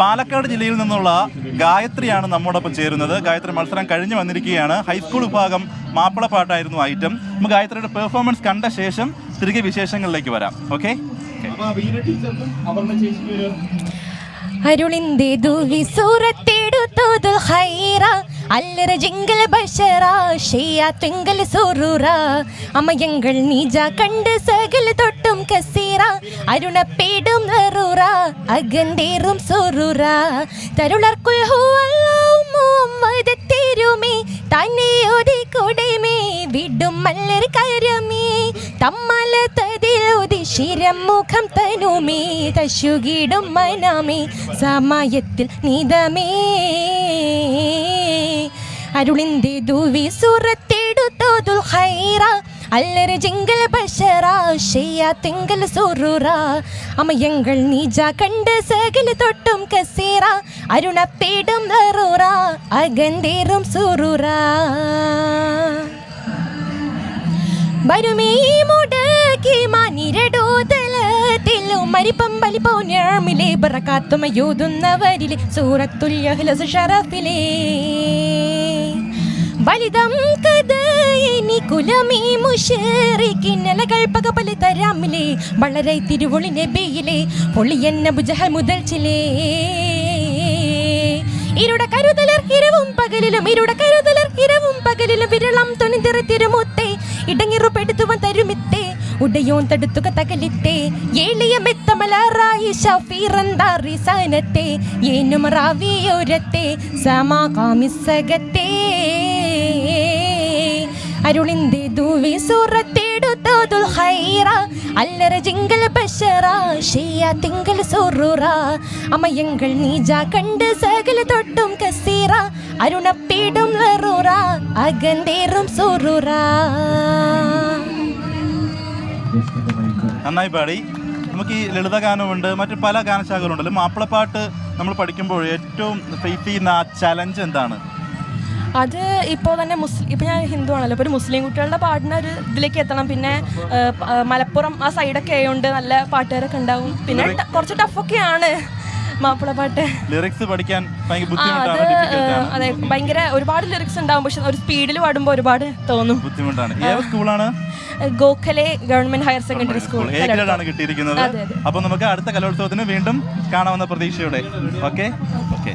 പാലക്കാട് ജില്ലയിൽ നിന്നുള്ള ഗായത്രിയാണ് നമ്മോടൊപ്പം ചേരുന്നത്. ഗായത്രി മത്സരം കഴിഞ്ഞു വന്നിരിക്കുകയാണ്. ഹൈസ്കൂൾ വിഭാഗം മാപ്പിളപ്പാട്ടായിരുന്നു ഐറ്റം. നമുക്ക് ഗായത്രിയുടെ പെർഫോമൻസ് കണ്ട ശേഷം തിരികെ വിശേഷങ്ങളിലേക്ക് വരാം. ഓക്കെ? ദുവി സൂറത്തെടുത്തതു ഹൈറ അല്ലറ ജിങ്കൽ ബഷറ ഷെയ്യ തിങ്കൽ സുറുറ. അമയങ്ങൾ നീജ കണ്ട് സകൽ തൊട്ടും കസീറ. അരുണപ്പേടും നെറുറ അകന്തേറും സുറുറ. തരുളർക്കുൽ ഹുവല്ലാഹു മുഹമ്മദ് തിരുമേ. തന്നെ ഒതി കൊടുമേ വിടും മല്ലർ കരമേ. തമ്മല ശിരം മുഖം തനുമേ. തശുകിടും മനമേ സമയത്തിൽ നിതമേ അരുളിന്റെ ദുവി സുറത്തെടുത്തോതുൽ ഹൈറ അമയങ്ങൾ കസീറ സൂറത്തുല്യഹ്ലസ് ഷറഫിലേ. ബലിതം കഥയിനി കുലമേ മുഷറിക്കിന്നലകൾ പകപല തരാമിലെ വളരെ തിരുവൊളി നബിയിലെ പൊളിയെന്ന ബുജഹ മുതൽ ചിലേ. ഇരുട കരുതലർ ഇരവും പകലിലും ഇരുട കരുതലർ ഇരവും പകലിലും വിരളം തുണിതിറ തിരുമുത്തേ ഇടങ്ങിറുപ്പെടുത്തുവൻ തരുമിത്തേ ഉടയോൻ തടുത്തുക തകലിത്തേ ഏളിയ ഷഫീറന്താറി സനത്തെ ഏനുമറാവിയോരത്തെ ഹൈറ അല്ലറ അമയങ്ങൾ തൊട്ടും കസീറ നന്നായി പാടി. നമുക്ക് ഈ ലളിത ഗാനമുണ്ട് മറ്റു പല ഗാനശാഖകളുണ്ടല്ലോ. മാപ്പിളപ്പാട്ട് നമ്മൾ പഠിക്കുമ്പോൾ ഏറ്റവും ഫേസ് ചെയ്യുന്ന ആ ചലഞ്ച് എന്താണ്? അത് ഇപ്പോൾ തന്നെ മുസ്ലിം ഇപ്പം ഞാൻ ഹിന്ദു ആണല്ലോ അപ്പോൾ ഒരു മുസ്ലിം കുട്ടികളുടെ പാടിന ഒരു ഇതിലേക്ക് എത്തണം. പിന്നെ മലപ്പുറം ആ സൈഡൊക്കെ ആയതുകൊണ്ട് നല്ല പാട്ടുകാരൊക്കെ ഉണ്ടാവും. പിന്നെ കുറച്ച് ടഫൊക്കെയാണ് മാപ്പിള പാട്ട്. ലിറിക്സ് പഠിക്കാൻ അത് ഭയങ്കര ഒരുപാട് ലിറിക്സ് ഉണ്ടാവും പക്ഷെ ഒരു സ്പീഡിൽ പാടുമ്പോൾ ഒരുപാട് തോന്നും. ബുദ്ധിമുട്ടാണ്. സ്കൂളാണ്? Gokhale government higher secondary school. ആണ് കിട്ടിയിരിക്കുന്നത്. അപ്പൊ നമുക്ക് അടുത്ത കലോത്സവത്തിന് വീണ്ടും കാണാവുന്ന പ്രതീക്ഷയോടെ. ഓക്കെ. ഓക്കെ.